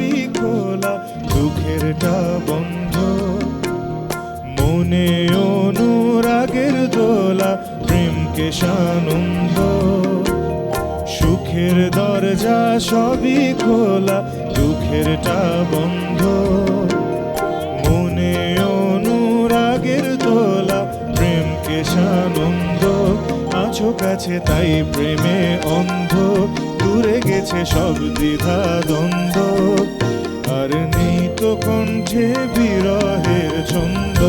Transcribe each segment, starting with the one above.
সবই খোলা, দুঃখেরটা বন্ধ। মনে অনুরাগের দোলা, প্রেমকে সানন্দ। সুখের দরজা সবই খোলা, দুঃখেরটা বন্ধ। মনে অনুরাগের দোলা, প্রেমকে সানন্দ। আছো কাছে তাই প্রেমে অন্ধ, দূরে গেছে সব দ্বিধা দ্বন্দ্ব। ছন্দ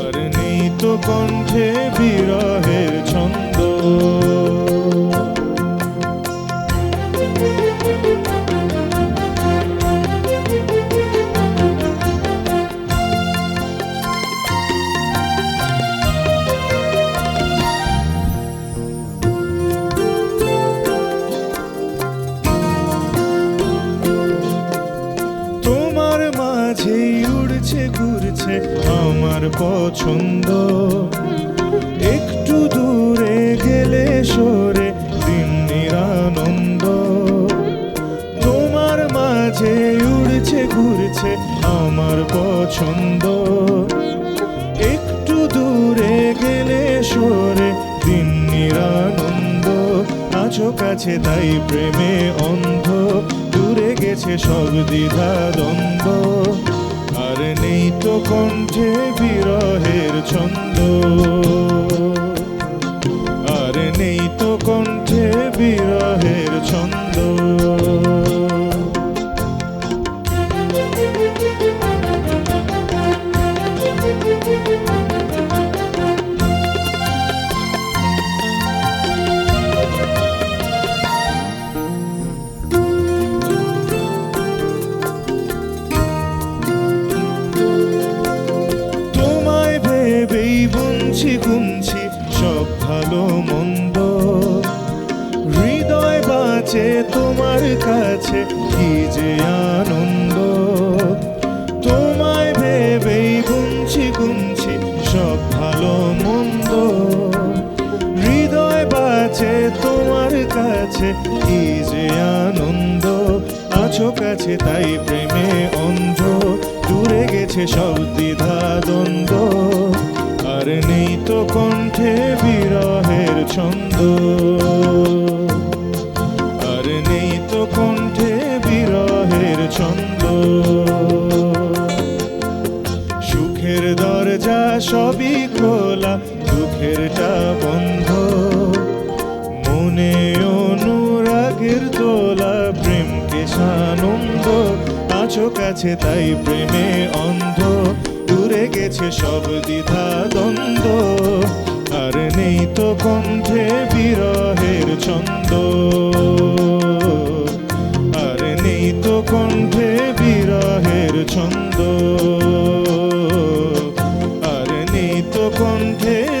আর নেই তো কণ্ঠে বিরহের ছন্দ। ঘুরছে আমার পছন্দ। একটু দূরে গেলে সরে দিন নিরানন্দ তোমার মাঝে উড়ছে ঘুরছে আমার পছন্দ। একটু দূরে গেলে সরে দিন নিরানন্দ আছো কাছে তাই প্রেমে অন্ধ, দূরে গেছে সব দ্বিধা দ্বন্দ্ব। কণ্ঠে বিরহের ছন্দ। আর নেই তো কণ্ঠে বিরহের ছন্দ। ভালো মন্দ। হৃদয় বাঁচে তোমার কাছে, কি যে আনন্দ। তোমায় ভেবেই গুনছি গুনছি, সব ভালো, মন্দ। হৃদয় বাঁচে তোমার কাছে, কি যে আনন্দ। আছো কাছে, তাই প্রেমে অন্ধ। দূরে গেছে সব দ্বিধা, দ্বন্দ্ব। আর নেই তো কণ্ঠে বিরহের ছন্দ। আর নেই তো কণ্ঠে বিরহের ছন্দ। সুখের দরজা সবই খোলা, দুঃখেরটা বন্ধ। মনে অনুরাগের তোলা, প্রেমকে সানন্দ। আছো কাছে তাই প্রেমে অন্ধ। গেছে সব দ্বিধা, দ্বন্দ্ব। আর নেই তো কণ্ঠে বিরহের ছন্দ। আর নেই তো কণ্ঠে বিরহের ছন্দ। আর নেই তো কণ্ঠে